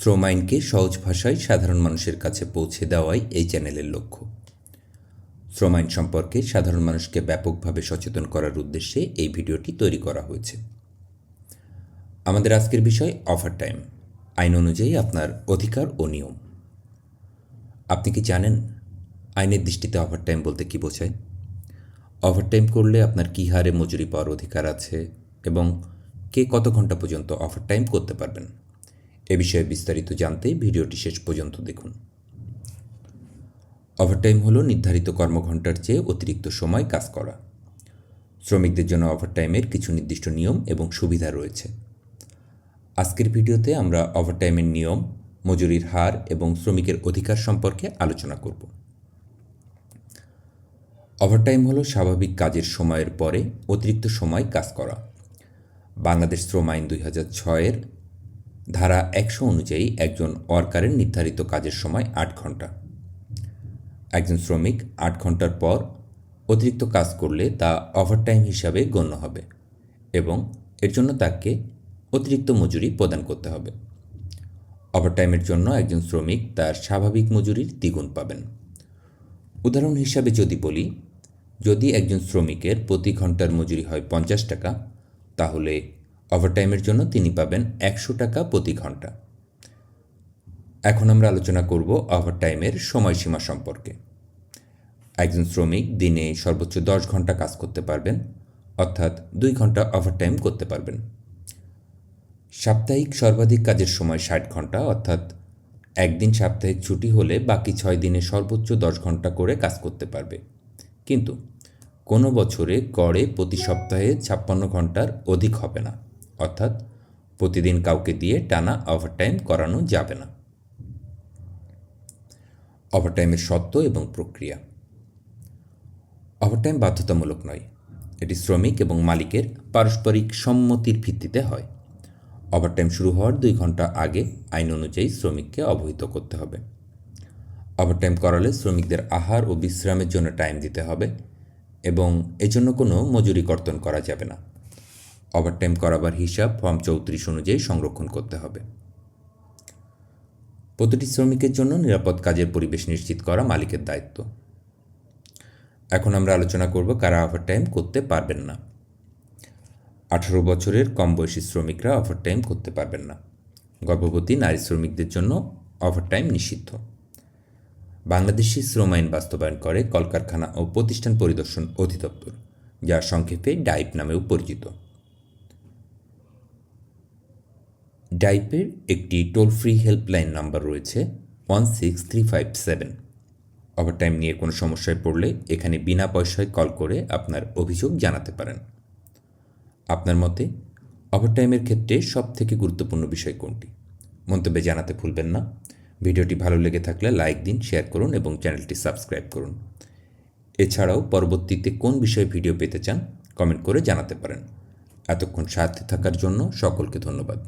শ্রম আইনকে সহজ ভাষায় সাধারণ মানুষের কাছে পৌঁছে দেওয়াই এই চ্যানেলের লক্ষ্য। শ্রম আইন সম্পর্কে সাধারণ মানুষকে ব্যাপকভাবে সচেতন করার উদ্দেশ্যে এই ভিডিওটি তৈরি করা হয়েছে। আমাদের আজকের বিষয় অফার টাইম আইন অনুযায়ী আপনার অধিকার ও নিয়ম। আপনি কি জানেন আইনের দৃষ্টিতে ওভার টাইম বলতে কী বোঝায়? ওভার টাইম করলে আপনার কী হারে মজুরি পাওয়ার অধিকার আছে এবং কে কত ঘণ্টা পর্যন্ত ওভার টাইম করতে পারবেন? এ বিষয়ে বিস্তারিত জানতে ভিডিওটি শেষ পর্যন্ত দেখুন। ওভারটাইম হলো নির্ধারিত কর্মঘণ্টার চেয়ে অতিরিক্ত সময় কাজ করা। শ্রমিকদের জন্য ওভারটাইমের কিছু নির্দিষ্ট নিয়ম এবং সুবিধা রয়েছে। আজকের ভিডিওতে আমরা ওভারটাইমের নিয়ম, মজুরির হার এবং শ্রমিকের অধিকার সম্পর্কে আলোচনা করব। ওভারটাইম হলো স্বাভাবিক কাজের সময়ের পরে অতিরিক্ত সময় কাজ করা। বাংলাদেশ শ্রম আইন দুই হাজার ছয়ের ধারা একশো অনুযায়ী একজন ওয়ার্কারের নির্ধারিত কাজের সময় আট ঘণ্টা একজন শ্রমিক আট ঘণ্টার পর অতিরিক্ত কাজ করলে তা ওভারটাইম হিসাবে গণ্য হবে এবং এর জন্য তাকে অতিরিক্ত মজুরি প্রদান করতে হবে। ওভারটাইমের জন্য একজন শ্রমিক তার স্বাভাবিক মজুরির দ্বিগুণ পাবেন। উদাহরণ হিসাবে যদি বলি, যদি একজন শ্রমিকের প্রতি ঘণ্টার মজুরি হয় পঞ্চাশ টাকা, তাহলে ওভারটাইমের জন্য তিনি পাবেন একশো টাকা প্রতি ঘণ্টা। এখন আমরা আলোচনা করব ওভারটাইমের সময়সীমা সম্পর্কে। একজন শ্রমিক দিনে সর্বোচ্চ দশ ঘণ্টা কাজ করতে পারবেন, অর্থাৎ দুই ঘণ্টা ওভারটাইম করতে পারবেন। সাপ্তাহিক সর্বাধিক কাজের সময় ষাট ঘণ্টা, অর্থাৎ একদিন সাপ্তাহিক ছুটি হলে বাকি ছয় দিনে সর্বোচ্চ দশ ঘণ্টা করে কাজ করতে পারবে। কিন্তু কোনো বছরে গড়ে প্রতি সপ্তাহে ছাপ্পান্ন ঘণ্টার অধিক হবে না। অর্থাৎ প্রতিদিন কাউকে দিয়ে টানা ওভারটাইম করানো যাবে না। ওভারটাইমের শর্ত এবং প্রক্রিয়া। ওভারটাইম বাধ্যতামূলক নয়, এটি শ্রমিক এবং মালিকের পারস্পরিক সম্মতির ভিত্তিতে হয়। ওভারটাইম শুরু হওয়ার দুই ঘণ্টা আগে আইন অনুযায়ী শ্রমিককে অবহিত করতে হবে। ওভারটাইম করালে শ্রমিকদের আহার ও বিশ্রামের জন্য টাইম দিতে হবে এবং এজন্য কোনো মজুরি কর্তন করা যাবে না। ওভারটাইম করাবার হিসাব ফর্ম চৌত্রিশ অনুযায়ী সংরক্ষণ করতে হবে। প্রতিটি শ্রমিকের জন্য নিরাপদ কাজের পরিবেশ নিশ্চিত করা মালিকের দায়িত্ব। এখন আমরা আলোচনা করব কারা ওভারটাইম করতে পারবেন না। আঠারো বছরের কম বয়সী শ্রমিকরা ওভারটাইম করতে পারবেন না। গর্ভবতী নারী শ্রমিকদের জন্য ওভারটাইম নিষিদ্ধ। বাংলাদেশি শ্রম আইন বাস্তবায়ন করে কলকারখানা ও প্রতিষ্ঠান পরিদর্শন অধিদপ্তর, যা সংক্ষেপে ডাইপ নামেও পরিচিত। ডাইপের একটি টোল ফ্রি হেল্পলাইন নাম্বার রয়েছে one six three five seven overtime নিয়ে কোনো সমস্যায় পড়লে এখানে বিনা পয়সায় কল করে আপনার অভিযোগ জানাতে পারেন। আপনার মতে ওভারটাইমের ক্ষেত্রে সব থেকে গুরুত্বপূর্ণ বিষয় কোনটি? মন্তব্যে জানাতে ভুলবেন না। ভিডিওটি ভালো লেগে থাকলে লাইক দিন শেয়ার করুন এবং চ্যানেলটি সাবস্ক্রাইব করুন। এছাড়াও পরবর্তীতে কোন বিষয়ে ভিডিও পেতে চান কমেন্ট করে জানাতে পারেন। এতক্ষণ সাথে থাকার জন্য সকলকে ধন্যবাদ।